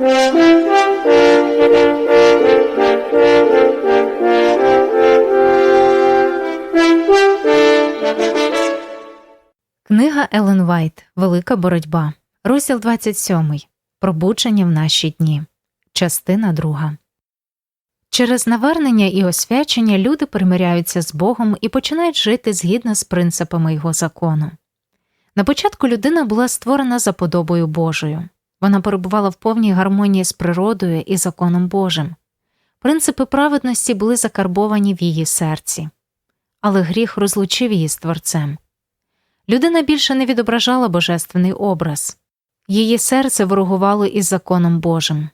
Книга Елен Вайт Велика боротьба. Розділ 27. Пробудження в наші дні. Частина 2. Через навернення і освячення люди примиряються з Богом і починають жити згідно з принципами його закону. На початку людина була створена за подобою Божою. Вона перебувала в повній гармонії з природою і законом Божим. Принципи праведності були закарбовані в її серці. Але гріх розлучив її з Творцем. Людина більше не відображала божественний образ, її серце ворогувало із законом Божим.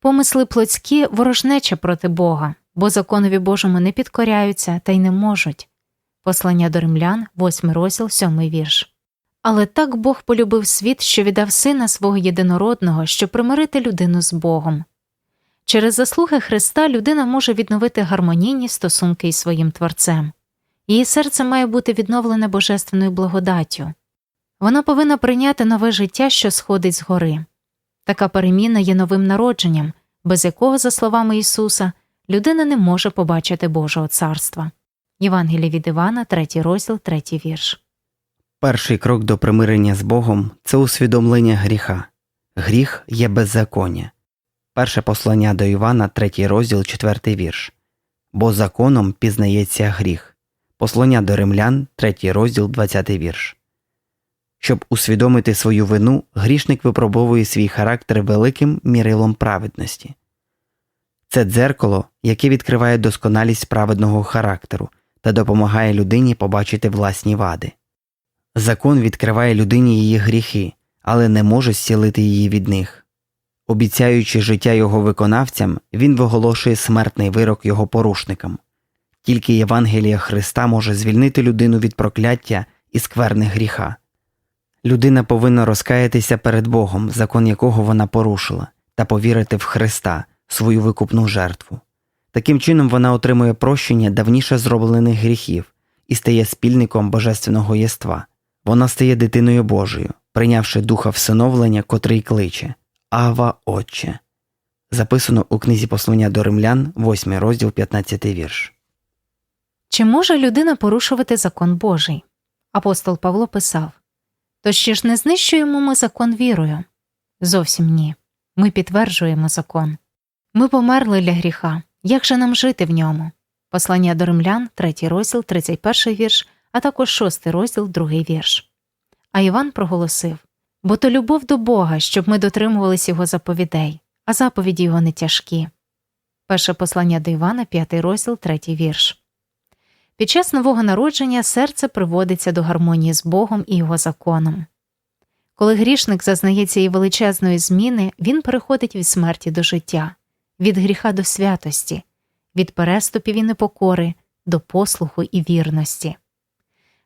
Помисли плотські ворожнеча проти Бога, бо законові Божому не підкоряються та й не можуть. Послання до римлян, 8 розділ, 7 вірш. Але так Бог полюбив світ, що віддав сина свого єдинородного, щоб примирити людину з Богом. Через заслуги Христа людина може відновити гармонійні стосунки із своїм Творцем. Її серце має бути відновлене божественною благодаттю. Вона повинна прийняти нове життя, що сходить з гори. Така переміна є новим народженням, без якого, за словами Ісуса, людина не може побачити Божого царства. Євангеліє від Івана, 3 розділ, 3 вірш. Перший крок до примирення з Богом це усвідомлення гріха. Гріх є беззаконня. Перше послання до Івана, 3 розділ, 4 вірш. Бо законом пізнається гріх. Послання до римлян, 3 розділ, 20 вірш. Щоб усвідомити свою вину, грішник випробовує свій характер великим мірилом праведності. Це дзеркало, яке відкриває досконалість праведного характеру та допомагає людині побачити власні вади. Закон відкриває людині її гріхи, але не може зцілити її від них. Обіцяючи життя його виконавцям, він виголошує смертний вирок його порушникам. Тільки Євангелія Христа може звільнити людину від прокляття і скверни гріха. Людина повинна розкаятися перед Богом, закон якого вона порушила, та повірити в Христа, свою викупну жертву. Таким чином вона отримує прощення давніше зроблених гріхів і стає спільником божественного єства. Вона стає дитиною Божою, прийнявши духа всиновлення, котрий кличе Ава Отче. Записано у книзі послання до римлян, 8 розділ 15 вірш. Чи може людина порушувати закон Божий? Апостол Павло писав Тож чи ж не знищуємо ми закон вірою? Зовсім ні. Ми підтверджуємо закон. Ми померли для гріха. Як же нам жити в ньому? Послання до римлян, 3 розділ, 31 вірш, а також 6 розділ, 2 вірш. А Іван проголосив Бо то любов до Бога, щоб ми дотримувались його заповідей, а заповіді його не тяжкі. Перше послання до Івана, 5 розділ, 3 вірш. Під час нового народження серце приводиться до гармонії з Богом і його законом. Коли грішник зазнає цієї величезної зміни, він переходить від смерті до життя, від гріха до святості, від переступів і непокори до послуху і вірності.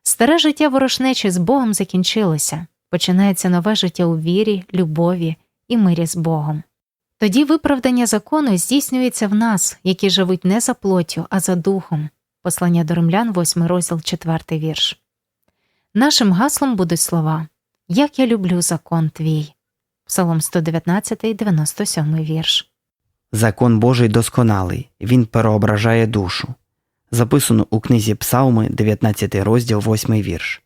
Старе життя ворожнечі з Богом закінчилося, починається нове життя у вірі, любові і мирі з Богом. Тоді виправдання закону здійснюється в нас, які живуть не за плоттю, а за духом. Послання до римлян, 8 розділ, 4 вірш. Нашим гаслом будуть слова Як я люблю закон твій. Псалом 119, 97 вірш. Закон Божий досконалий, він переображає душу. Записано у книзі Псалми, 19 розділ, 8 вірш.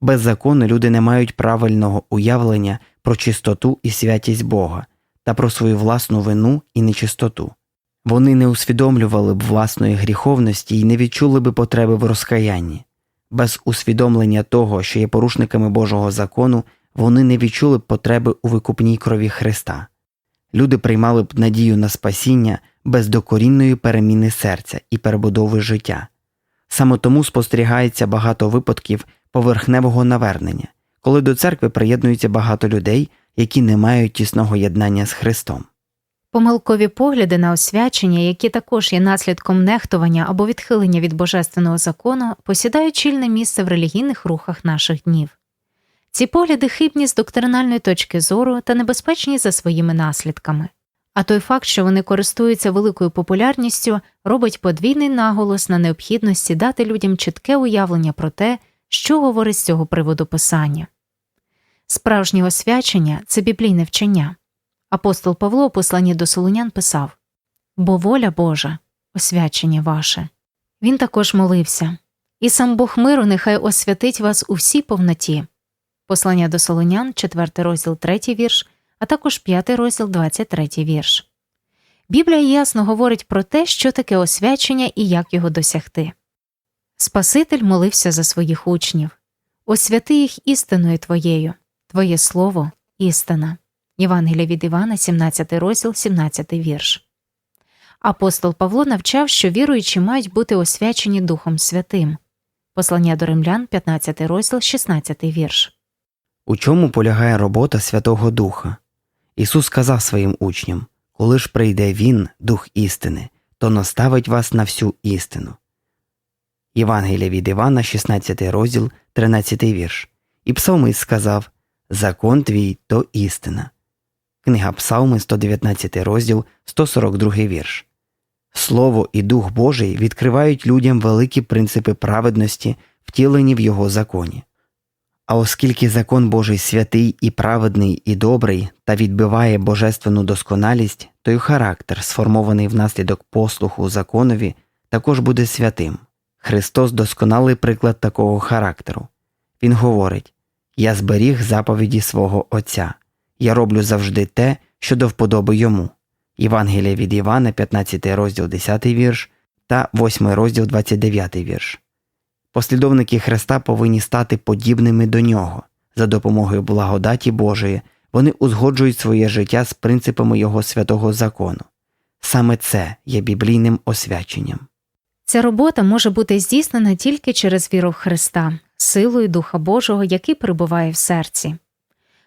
Без закону люди не мають правильного уявлення про чистоту і святість Бога та про свою власну вину і нечистоту. Вони не усвідомлювали б власної гріховності і не відчули б потреби в розкаянні. Без усвідомлення того, що є порушниками Божого закону, вони не відчули б потреби у викупній крові Христа. Люди приймали б надію на спасіння без докорінної переміни серця і перебудови життя. Саме тому спостерігається багато випадків поверхневого навернення, коли до церкви приєднується багато людей, які не мають тісного єднання з Христом. Помилкові погляди на освячення, які також є наслідком нехтування або відхилення від божественного закону, посідають чільне місце в релігійних рухах наших днів. Ці погляди хибні з доктринальної точки зору та небезпечні за своїми наслідками. А той факт, що вони користуються великою популярністю, робить подвійний наголос на необхідності дати людям чітке уявлення про те, що говорить з цього приводу писання. Справжнє освячення це біблійне вчення. Апостол Павло у посланні до Солунян писав Бо воля Божа, освячення ваше. Він також молився І сам Бог миру нехай освятить вас у всій повноті. Послання до Солонян, 4 розділ 3 вірш, а також 5 розділ 23 вірш. Біблія ясно говорить про те, що таке освячення і як його досягти. Спаситель молився за своїх учнів освяти їх істиною Твоєю, Твоє Слово істина. Євангелія від Івана, 17 розділ, 17 вірш. Апостол Павло навчав, що віруючі мають бути освячені Духом Святим. Послання до римлян, 15 розділ, 16 вірш. У чому полягає робота Святого Духа? Ісус сказав своїм учням коли ж прийде Він, Дух істини, то наставить вас на всю істину. Євангелія від Івана, 16 розділ, 13 вірш. І псалмист сказав Закон твій то істина. Книга Псалми, 119 розділ, 142 вірш. Слово і Дух Божий відкривають людям великі принципи праведності, втілені в його законі. А оскільки закон Божий святий і праведний і добрий та відбиває божественну досконалість, то й характер, сформований внаслідок послуху законові, також буде святим. Христос досконалий приклад такого характеру. Він говорить Я зберіг заповіді свого Отця, я роблю завжди те, що до вподоби йому. Євангелія від Івана, 15 розділ 10 вірш та 8 розділ 29 вірш. Послідовники Христа повинні стати подібними до нього. За допомогою благодаті Божої вони узгоджують своє життя з принципами Його святого закону. Саме це є біблійним освяченням. Ця робота може бути здійснена тільки через віру в Христа, силою Духа Божого, який перебуває в серці.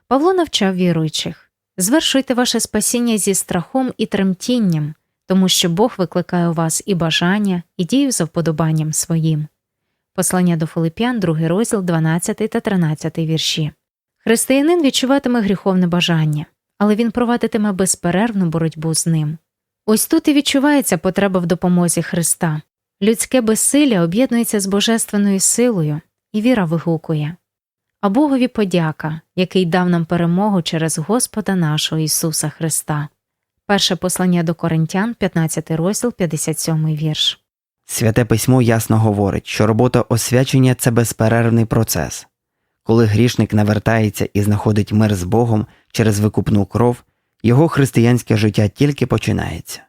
Павло навчав віруючих звершуйте ваше спасіння зі страхом і тремтінням, тому що Бог викликає у вас і бажання, і дію за вподобанням своїм. Послання до Филип'ян, 2 розділ, 12 та 13 вірші. Християнин відчуватиме гріховне бажання, але він провадитиме безперервну боротьбу з ним. Ось тут і відчувається потреба в допомозі Христа. Людське безсилля об'єднується з божественною силою, і віра вигукує. А Богові подяка, який дав нам перемогу через Господа нашого Ісуса Христа. Перше послання до Коринтян, 15 розділ, 57 вірш. Святе письмо ясно говорить, що робота освячення це безперервний процес. Коли грішник навертається і знаходить мир з Богом через викупну кров, його християнське життя тільки починається.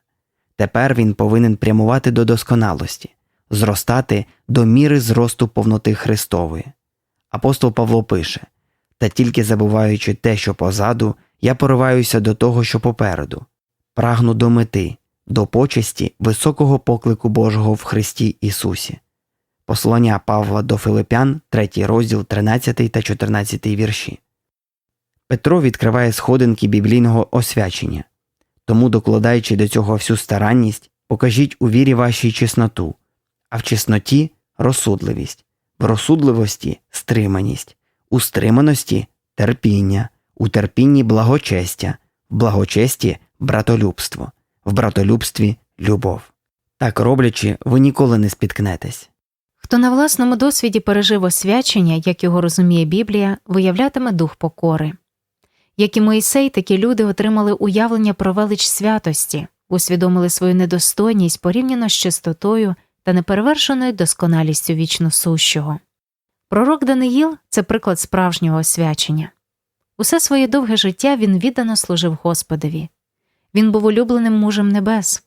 Тепер він повинен прямувати до досконалості, зростати до міри зросту повноти Христової. Апостол Павло пише Та тільки забуваючи те, що позаду, я пориваюся до того, що попереду, прагну до мети, до почесті високого поклику Божого в Христі Ісусі. Послання Павла до Филипян, 3 розділ 13 та 14 вірші. Петро відкриває сходинки біблійного освячення. Тому, докладаючи до цього всю старанність, покажіть у вірі вашій чесноту, а в чесноті розсудливість, в розсудливості стриманість, у стриманості терпіння, у терпінні благочестя, в благочесті братолюбство, в братолюбстві любов. Так роблячи, ви ніколи не спіткнетесь. Хто на власному досвіді пережив освячення, як його розуміє Біблія, виявлятиме дух покори. Як і Моїсей, такі люди отримали уявлення про велич святості, усвідомили свою недостойність порівняно з чистотою та неперевершеною досконалістю вічно сущого. Пророк Даниїл це приклад справжнього освячення. Усе своє довге життя він віддано служив Господові. Він був улюбленим мужем небес.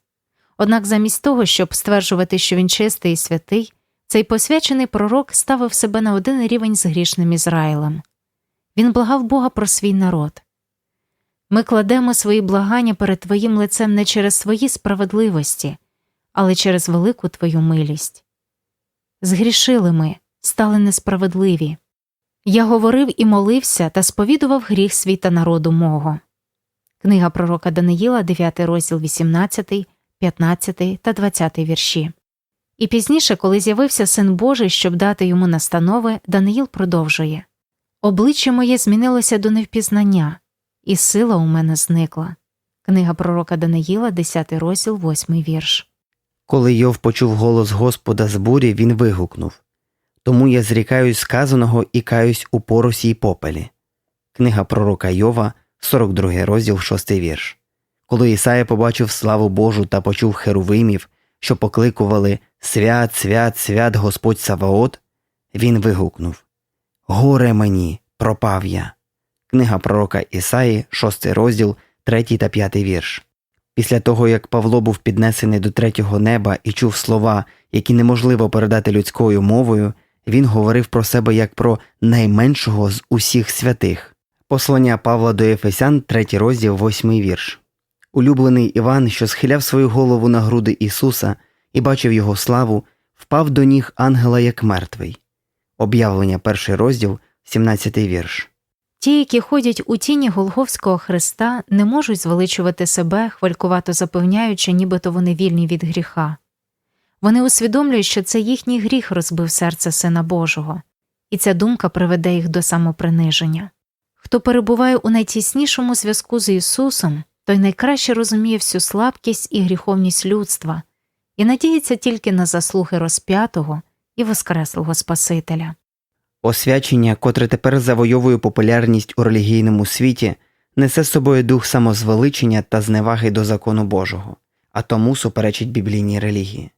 Однак замість того, щоб стверджувати, що він чистий і святий, цей посвячений пророк ставив себе на один рівень з грішним Ізраїлем. Він благав Бога про свій народ. Ми кладемо свої благання перед Твоїм лицем не через свої справедливості, але через велику Твою милість. Згрішили ми, стали несправедливі. Я говорив і молився та сповідував гріх свій та народу мого. Книга пророка Даниїла, 9 розділ 18, 15 та 20 вірші. І пізніше, коли з'явився син Божий, щоб дати йому настанови, Даниїл продовжує Обличчя моє змінилося до невпізнання, і сила у мене зникла. Книга пророка Даниїла, 10 розділ, 8 вірш. Коли Йов почув голос Господа з бурі, він вигукнув Тому я зрікаюсь сказаного і каюсь у поросі й попелі. Книга пророка Йова, 42 розділ, 6 вірш. Коли Ісая побачив славу Божу та почув херувимів, що покликували Свят, свят, свят Господь Саваот, він вигукнув Горе мені, пропав я. Книга пророка Ісаї, 6 розділ, 3 та 5 вірш. Після того, як Павло був піднесений до третього неба і чув слова, які неможливо передати людською мовою, він говорив про себе як про найменшого з усіх святих. Послання Павла до Ефесян, 3 розділ, 8 вірш. Улюблений Іван, що схиляв свою голову на груди Ісуса і бачив його славу, впав до ніг ангела як мертвий. Об'явлення, перший розділ, 17 вірш. Ті, які ходять у тіні Голговського Христа, не можуть звеличувати себе, хвалькувато запевняючи, нібито вони вільні від гріха. Вони усвідомлюють, що це їхній гріх розбив серце Сина Божого, і ця думка приведе їх до самоприниження. Хто перебуває у найтіснішому зв'язку з Ісусом, той найкраще розуміє всю слабкість і гріховність людства і надіється тільки на заслуги розп'ятого і воскреслого Спасителя. Освячення, котре тепер завойовує популярність у релігійному світі, несе з собою дух самозвеличення та зневаги до закону Божого, а тому суперечить біблійній релігії.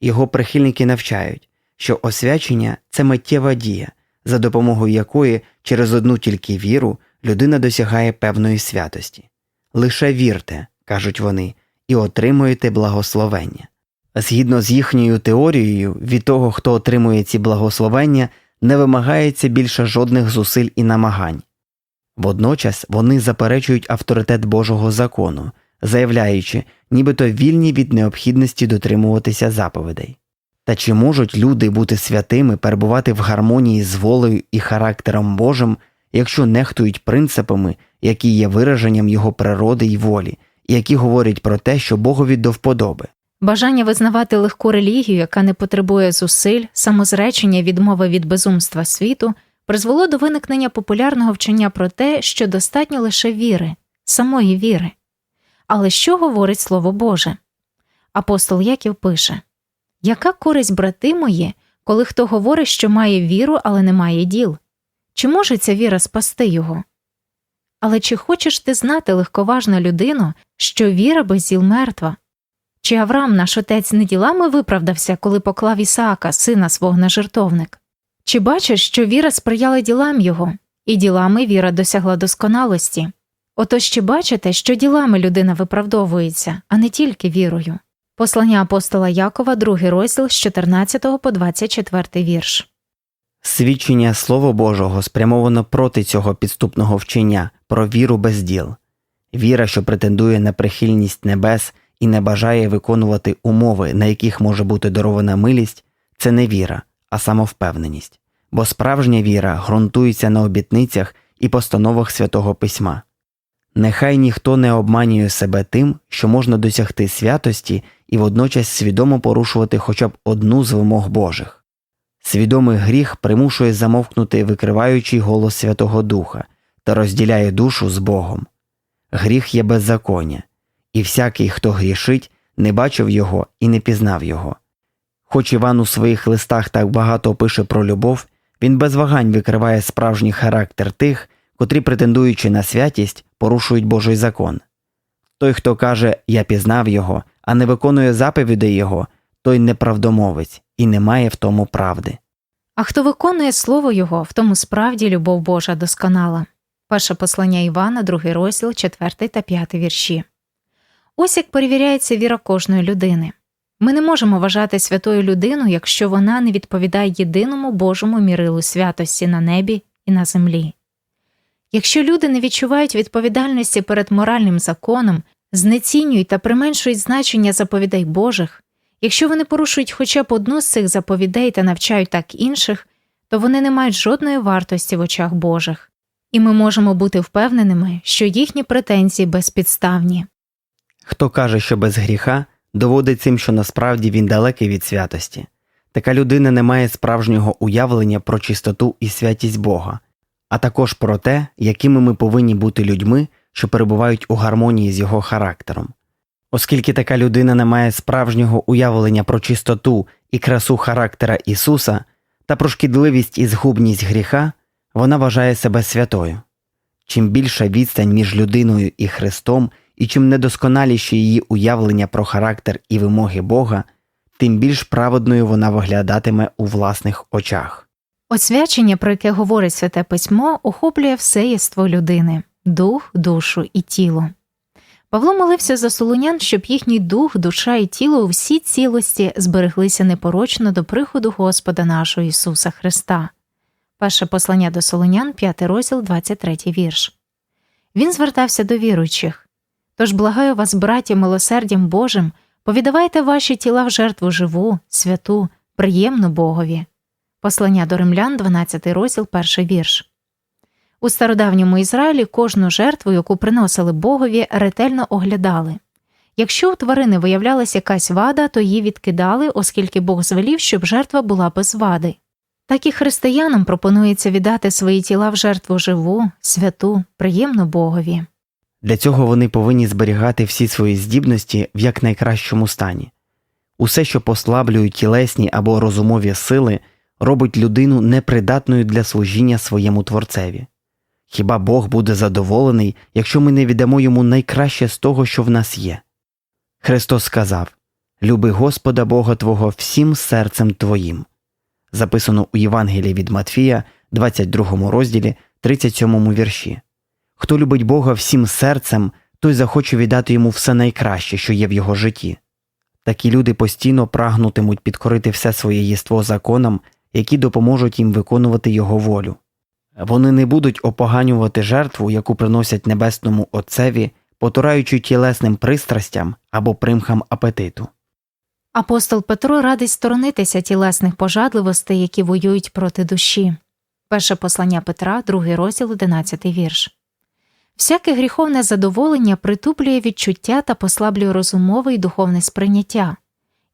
Його прихильники навчають, що освячення це миттєва дія, за допомогою якої через одну тільки віру людина досягає певної святості. Лише вірте, кажуть вони, і отримуєте благословення. Згідно з їхньою теорією, від того, хто отримує ці благословення, не вимагається більше жодних зусиль і намагань. Водночас вони заперечують авторитет Божого закону, заявляючи, нібито вільні від необхідності дотримуватися заповідей. Та чи можуть люди бути святими, перебувати в гармонії з волею і характером Божим, якщо нехтують принципами, які є вираженням його природи й волі, і які говорять про те, що Богові до вподоби? Бажання визнавати легку релігію, яка не потребує зусиль, самозречення, відмови від безумства світу, призвело до виникнення популярного вчення про те, що достатньо лише віри, самої віри. Але що говорить Слово Боже? Апостол Яків пише Яка користь, брати мої, коли хто говорить, що має віру, але не має діл? Чи може ця віра спасти його? Але чи хочеш ти знати легковажна людино, що віра без діл мертва? Чи Авраам, наш отець, не ділами виправдався, коли поклав Ісаака, сина свого на жертовник? Чи бачиш, що віра сприяла ділам його, і ділами віра досягла досконалості? Отож чи бачите, що ділами людина виправдовується, а не тільки вірою? Послання апостола Якова, другий розділ з 14 по 24 вірш. Свідчення Слова Божого спрямовано проти цього підступного вчення про віру без діл. Віра, що претендує на прихильність небес і не бажає виконувати умови, на яких може бути дарована милість, це не віра, а самовпевненість, бо справжня віра ґрунтується на обітницях і постановах святого письма. Нехай ніхто не обманює себе тим, що можна досягти святості і водночас свідомо порушувати хоча б одну з вимог Божих. Свідомий гріх примушує замовкнути викриваючий голос Святого Духа та розділяє душу з Богом. Гріх є беззаконня, і всякий, хто грішить, не бачив його і не пізнав його. Хоч Іван у своїх листах так багато пише про любов, він без вагань викриває справжній характер тих, котрі, претендуючи на святість, порушують Божий закон. Той, хто каже Я пізнав його, а не виконує заповідей його, той неправдомовець і не має в тому правди. А хто виконує слово Його, в тому справді любов Божа досконала. Перше послання Івана, другий розділ, 4 та 5 вірші. Ось як перевіряється віра кожної людини. Ми не можемо вважати святою людину, якщо вона не відповідає єдиному Божому мірилу святості на небі і на землі. Якщо люди не відчувають відповідальності перед моральним законом, знецінюють та применшують значення заповідей Божих, якщо вони порушують хоча б одну з цих заповідей та навчають так інших, то вони не мають жодної вартості в очах Божих, і ми можемо бути впевненими, що їхні претензії безпідставні. Хто каже, що без гріха, доводить цим, що насправді він далекий від святості. Така людина не має справжнього уявлення про чистоту і святість Бога, а також про те, якими ми повинні бути людьми, що перебувають у гармонії з його характером. Оскільки така людина не має справжнього уявлення про чистоту і красу характера Ісуса та про шкідливість і згубність гріха, вона вважає себе святою. Чим більша відстань між людиною і Христом, і чим недосконаліші її уявлення про характер і вимоги Бога, тим більш праведною вона виглядатиме у власних очах. Освячення, про яке говорить Святе Письмо, охоплює все єство людини дух, душу і тіло. Павло молився за солунян, щоб їхній дух, душа і тіло у всій цілості збереглися непорочно до приходу Господа нашого Ісуса Христа. Перше послання до Солонян, 5 розділ, 23 вірш. Він звертався до віруючих. Тож благаю вас, браті, милосердям Божим, повідавайте ваші тіла в жертву живу, святу, приємну Богові. Послання до римлян, 12 розділ, перший вірш. У стародавньому Ізраїлі кожну жертву, яку приносили Богові, ретельно оглядали. Якщо у тварини виявлялася якась вада, то її відкидали, оскільки Бог звелів, щоб жертва була без вади. Так і християнам пропонується віддати свої тіла в жертву живу, святу, приємну Богові. Для цього вони повинні зберігати всі свої здібності в якнайкращому стані. Усе, що послаблює тілесні або розумові сили, робить людину непридатною для служіння своєму творцеві. Хіба Бог буде задоволений, якщо ми не віддамо йому найкраще з того, що в нас є? Христос сказав Люби Господа Бога Твого всім серцем Твоїм. Записано у Євангелії від Матфія, 22 розділі, 37 вірші. Хто любить Бога всім серцем, той захоче віддати йому все найкраще, що є в його житті. Такі люди постійно прагнутимуть підкорити все своє єство законам, які допоможуть їм виконувати його волю. Вони не будуть опоганювати жертву, яку приносять небесному Отцеві, потураючи тілесним пристрастям або примхам апетиту. Апостол Петро радить сторонитися тілесних пожадливостей, які воюють проти душі. Перше послання Петра, другий розділ, 11 вірш. Всяке гріховне задоволення притуплює відчуття та послаблює розумове і духовне сприйняття,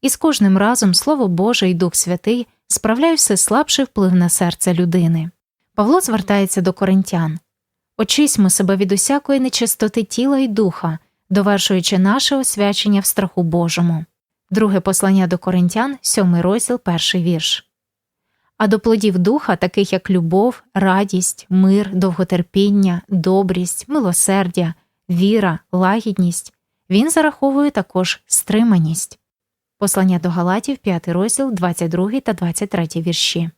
і з кожним разом Слово Боже і Дух Святий справляють все слабший вплив на серце людини. Павло звертається до коринтян Очисьмо себе від усякої нечистоти тіла і духа, довершуючи наше освячення в страху Божому. Друге послання до коринтян, сьомий розділ, перший вірш. А до плодів духа, таких як любов, радість, мир, довготерпіння, добрість, милосердя, віра, лагідність, він зараховує також стриманість. Послання до Галатів, 5 розділ, 22 та 23 вірші.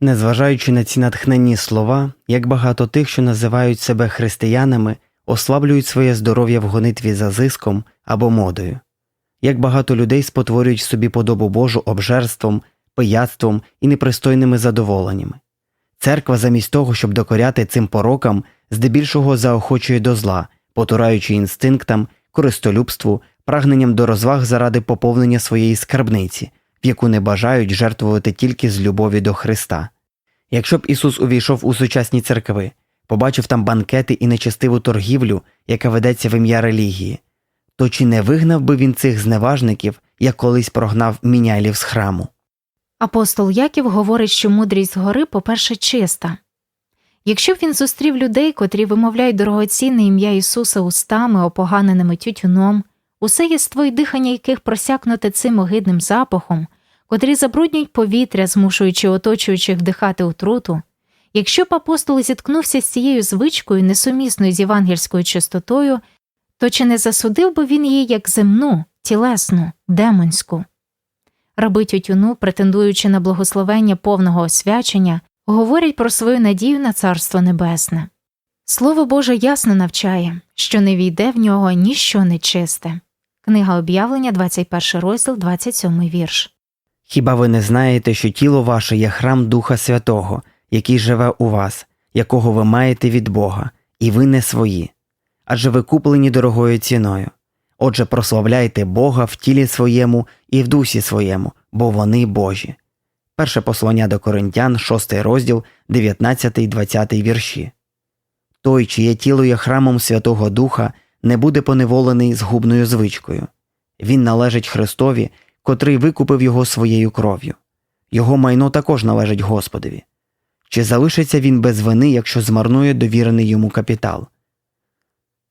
Незважаючи на ці натхненні слова, як багато тих, що називають себе християнами, ослаблюють своє здоров'я в гонитві за зиском або модою, як багато людей спотворюють собі подобу Божу обжерством, пияцтвом і непристойними задоволеннями. Церква, замість того, щоб докоряти цим порокам, здебільшого заохочує до зла, потураючи інстинктам, користолюбству, прагненням до розваг заради поповнення своєї скарбниці, в яку не бажають жертвувати тільки з любові до Христа. Якщо б Ісус увійшов у сучасні церкви, побачив там банкети і нечестиву торгівлю, яка ведеться в ім'я релігії, то чи не вигнав би він цих зневажників, як колись прогнав міняйлів з храму? Апостол Яків говорить, що мудрість гори, по-перше, чиста. Якщо б він зустрів людей, котрі вимовляють дорогоцінне ім'я Ісуса устами, опоганеними тютюном, усе єство й дихання яких просякнуте цим огидним запахом, котрі забруднюють повітря, змушуючи оточуючих вдихати отруту, якщо б апостол зіткнувся з цією звичкою, несумісною з євангельською чистотою, то чи не засудив би він її як земну, тілесну, демонську? Раби тютюну, претендуючи на благословення повного освячення, говорять про свою надію на Царство Небесне. Слово Боже ясно навчає, що не війде в нього ніщо нечисте. Книга об'явлення, 21 розділ, 27 вірш. Хіба ви не знаєте, що тіло ваше є храм Духа Святого, який живе у вас, якого ви маєте від Бога, і ви не свої, адже ви куплені дорогою ціною. Отже, прославляйте Бога в тілі своєму і в дусі своєму, бо вони Божі. Перше послання до Коринтян, 6 розділ, 19, 20 вірші. Той, чиє тіло є храмом Святого Духа, не буде поневолений згубною звичкою. Він належить Христові, котрий викупив його своєю кров'ю. Його майно також належить Господові. Чи залишиться він без вини, якщо змарнує довірений йому капітал?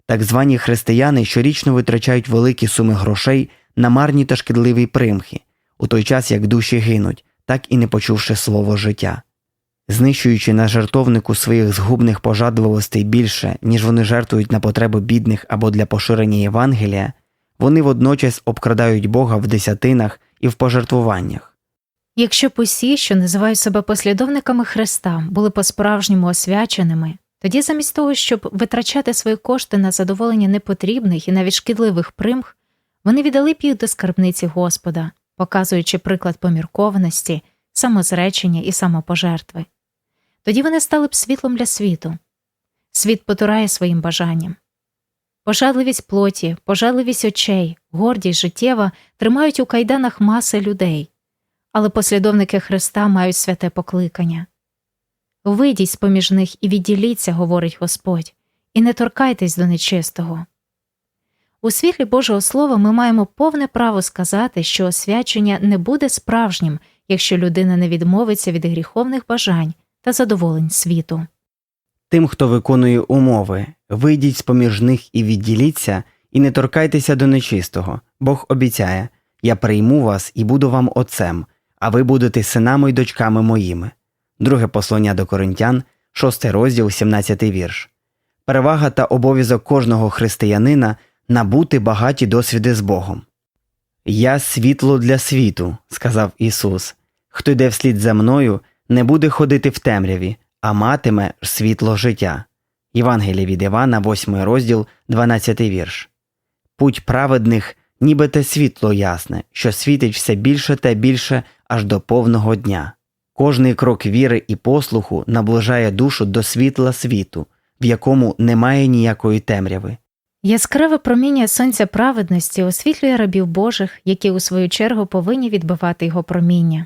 Так звані християни щорічно витрачають великі суми грошей на марні та шкідливі примхи, у той час як душі гинуть, так і не почувши слово життя. знищуючи на жертовнику своїх згубних пожадливостей більше, ніж вони жертвують на потреби бідних або для поширення Євангелія, вони водночас обкрадають Бога в десятинах і в пожертвуваннях. Якщо б усі, що називають себе послідовниками Христа, були по-справжньому освяченими, тоді замість того, щоб витрачати свої кошти на задоволення непотрібних і навіть шкідливих примх, вони віддали б їх до скарбниці Господа, показуючи приклад поміркованості, самозречення і самопожертви. Тоді вони стали б світлом для світу. Світ потурає своїм бажанням. Пожадливість плоті, пожадливість очей, гордість життєва тримають у кайданах маси людей але послідовники Христа мають святе покликання. Вийдіть з поміж них і відділіться, говорить Господь, і не торкайтесь до нечистого. У світлі Божого Слова ми маємо повне право сказати, що освячення не буде справжнім, якщо людина не відмовиться від гріховних бажань та задоволень світу. Тим, хто виконує умови, вийдіть з поміж них і відділіться, і не торкайтеся до нечистого. Бог обіцяє Я прийму вас і буду вам отцем, а ви будете синами й дочками моїми. Друге послання до Коринтян, 6 розділ, 17 вірш. Перевага та обов'язок кожного християнина набути багаті досвіди з Богом. Я світло для світу, сказав Ісус. Хто йде вслід за мною, не буде ходити в темряві, а матиме світло життя. Євангеліє від Івана, 8 розділ, 12 вірш. Путь праведних, ніби те світло ясне, що світить все більше та більше аж до повного дня. Кожний крок віри і послуху наближає душу до світла світу, в якому немає ніякої темряви. Яскраве проміння сонця праведності освітлює рабів Божих, які у свою чергу повинні відбивати його проміння.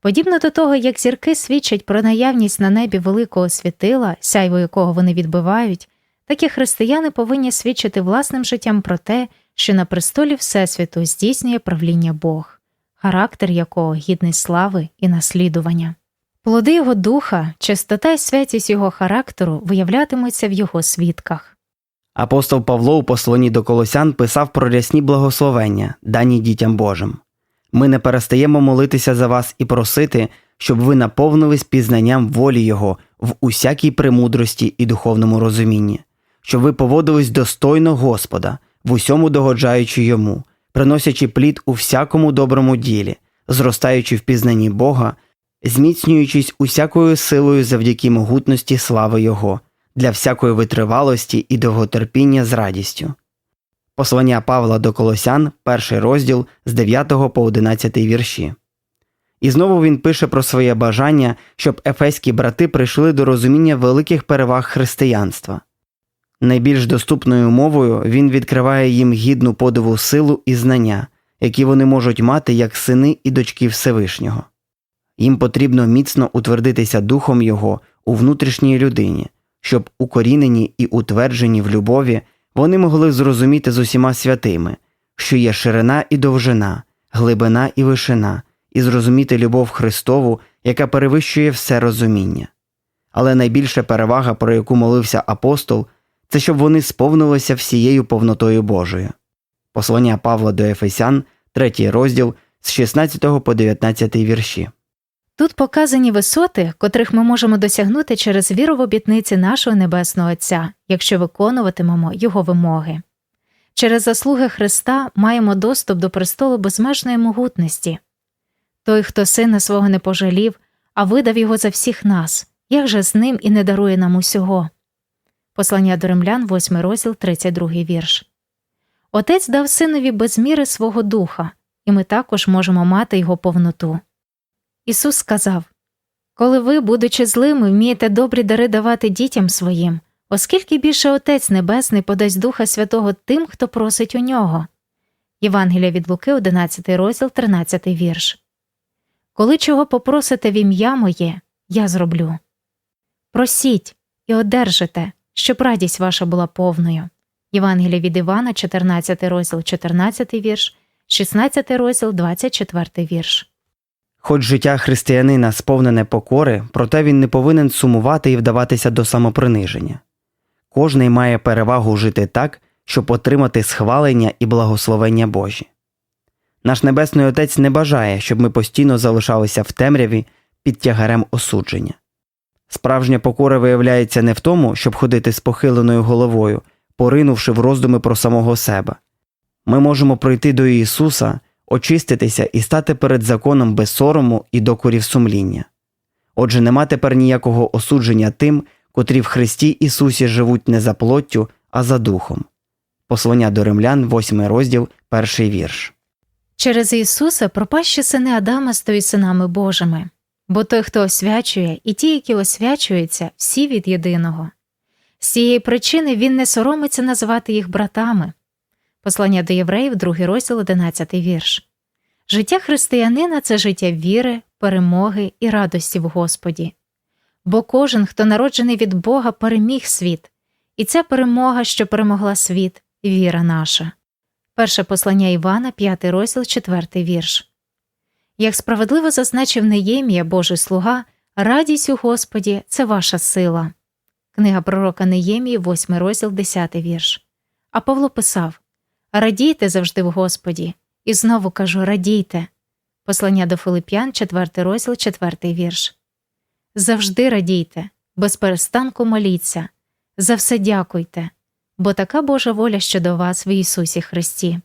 Подібно до того, як зірки свідчать про наявність на небі великого світила, сяйво якого вони відбивають, так і християни повинні свідчити власним життям про те, що на престолі Всесвіту здійснює правління Бог, характер якого гідний слави і наслідування. Плоди його духа, чистота і святість його характеру виявлятимуться в його свідках. Апостол Павло у посланні до Колосян писав про рясні благословення, дані дітям Божим. Ми не перестаємо молитися за вас і просити, щоб ви наповнились пізнанням волі Його в усякій премудрості і духовному розумінні, щоб ви поводились достойно Господа, в усьому догоджаючи йому, приносячи плід у всякому доброму ділі, зростаючи в пізнанні Бога, зміцнюючись усякою силою завдяки могутності слави Його, для всякої витривалості і довготерпіння з радістю. Послання Павла до Колосян, перший розділ з 9 по 11 вірші. І знову він пише про своє бажання, щоб ефеські брати прийшли до розуміння великих переваг християнства. Найбільш доступною мовою він відкриває їм гідну подиву силу і знання, які вони можуть мати як сини і дочки Всевишнього. Їм потрібно міцно утвердитися духом Його у внутрішній людині, щоб укорінені і утверджені в любові вони могли зрозуміти з усіма святими, що є ширина і довжина, глибина і вишина, і зрозуміти любов Христову, яка перевищує все розуміння. Але найбільша перевага, про яку молився апостол, це щоб вони сповнилися всією повнотою Божою. Послання Павла до Ефесян, 3 розділ з 16 по 19 вірші. Тут показані висоти, котрих ми можемо досягнути через віру в обітниці нашого Небесного Отця, якщо виконуватимемо Його вимоги. Через заслуги Христа маємо доступ до престолу безмежної могутності. Той, хто сина свого не пожалів, а видав його за всіх нас, як же з ним і не дарує нам усього. Послання до римлян, 8 розділ, 32 вірш. Отець дав синові без міри свого духа, і ми також можемо мати його повноту. Ісус сказав Коли ви, будучи злими, вмієте добрі дари давати дітям своїм, оскільки більше Отець Небесний подасть Духа Святого тим, хто просить у нього. Євангелія від Луки, 11 розділ, 13 вірш. Коли чого попросите в ім'я моє, я зроблю. Просіть і одержите, щоб радість ваша була повною. Євангелія від Івана, 14 розділ, 14 вірш, 16 розділ, 24 вірш. Хоч життя християнина сповнене покори, проте він не повинен сумувати і вдаватися до самоприниження. Кожний має перевагу жити так, щоб отримати схвалення і благословення Божі. Наш Небесний Отець не бажає, щоб ми постійно залишалися в темряві під тягарем осудження. Справжня покора виявляється не в тому, щоб ходити з похиленою головою, поринувши в роздуми про самого себе. Ми можемо пройти до Ісуса, очиститися і стати перед законом без сорому і докорів сумління. Отже, нема тепер ніякого осудження тим, котрі в Христі Ісусі живуть не за плоттю, а за духом. Послання до римлян, 8 розділ, перший вірш. Через Ісуса пропащі сини Адама стають синами Божими, бо той, хто освячує, і ті, які освячуються, всі від єдиного. З цієї причини він не соромиться називати їх братами. Послання до євреїв, 2 розділ, 11 вірш. Життя християнина це життя віри, перемоги і радості в Господі. Бо кожен, хто народжений від Бога, переміг світ, і ця перемога, що перемогла світ, віра наша. Перше послання Івана, 5 розділ, 4 вірш. Як справедливо зазначив Неємія, Божий слуга, радість у Господі це ваша сила. Книга пророка Неємії, 8 розділ, 10 вірш. А Павло писав Радійте завжди в Господі, і знову кажу радійте. Послання до Филип'ян, 4 розділ, 4 вірш. Завжди радійте, без перестанку моліться, за все дякуйте, бо така Божа воля щодо вас в Ісусі Христі.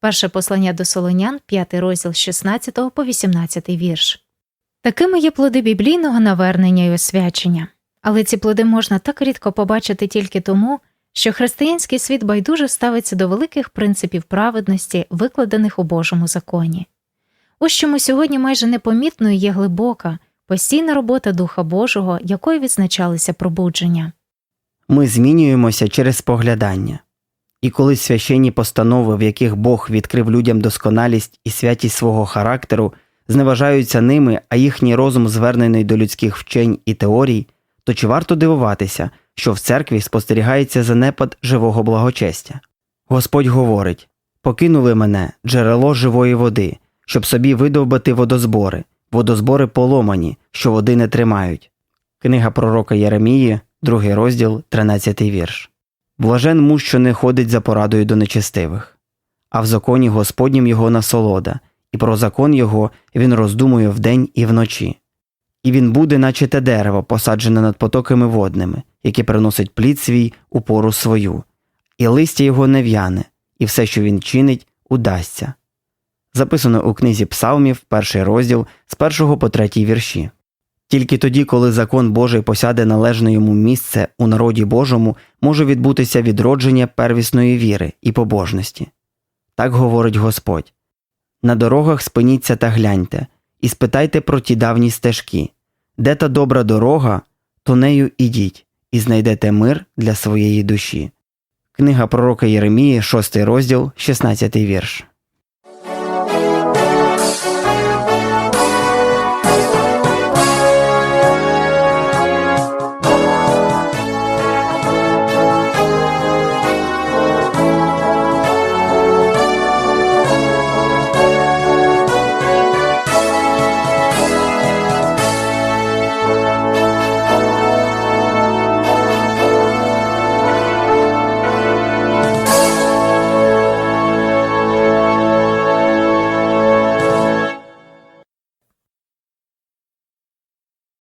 Перше послання до Солонян, 5 розділ 16 по 18 вірш. Такими є плоди біблійного навернення і освячення, але ці плоди можна так рідко побачити тільки тому, що християнський світ байдуже ставиться до великих принципів праведності, викладених у Божому законі. Ось чому сьогодні майже непомітною є глибока, постійна робота Духа Божого, якою відзначалися пробудження. Ми змінюємося через споглядання. І коли священні постанови, в яких Бог відкрив людям досконалість і святість свого характеру, зневажаються ними, а їхній розум звернений до людських вчень і теорій, то чи варто дивуватися, що в церкві спостерігається занепад живого благочестя? Господь говорить покинули мене, джерело живої води, щоб собі видовбати водозбори, водозбори поломані, що води не тримають. Книга пророка Єремії, 2 розділ, 13 вірш. Блажен муж, що не ходить за порадою до нечестивих, а в законі Господнім його насолода, і про закон його він роздумує вдень і вночі. І він буде, наче те дерево, посаджене над потоками водними, яке приносить плід свій у пору свою, і листя його не в'яне, і все, що він чинить, удасться. Записано у книзі Псалмів, перший розділ з першого по третій вірші. Тільки тоді, коли закон Божий посяде належне йому місце у народі Божому, може відбутися відродження первісної віри і побожності. Так говорить Господь на дорогах спиніться та гляньте, і спитайте про ті давні стежки де та добра дорога, то нею ідіть, і знайдете мир для своєї душі. Книга пророка Єремії, 6 розділ, 16 вірш.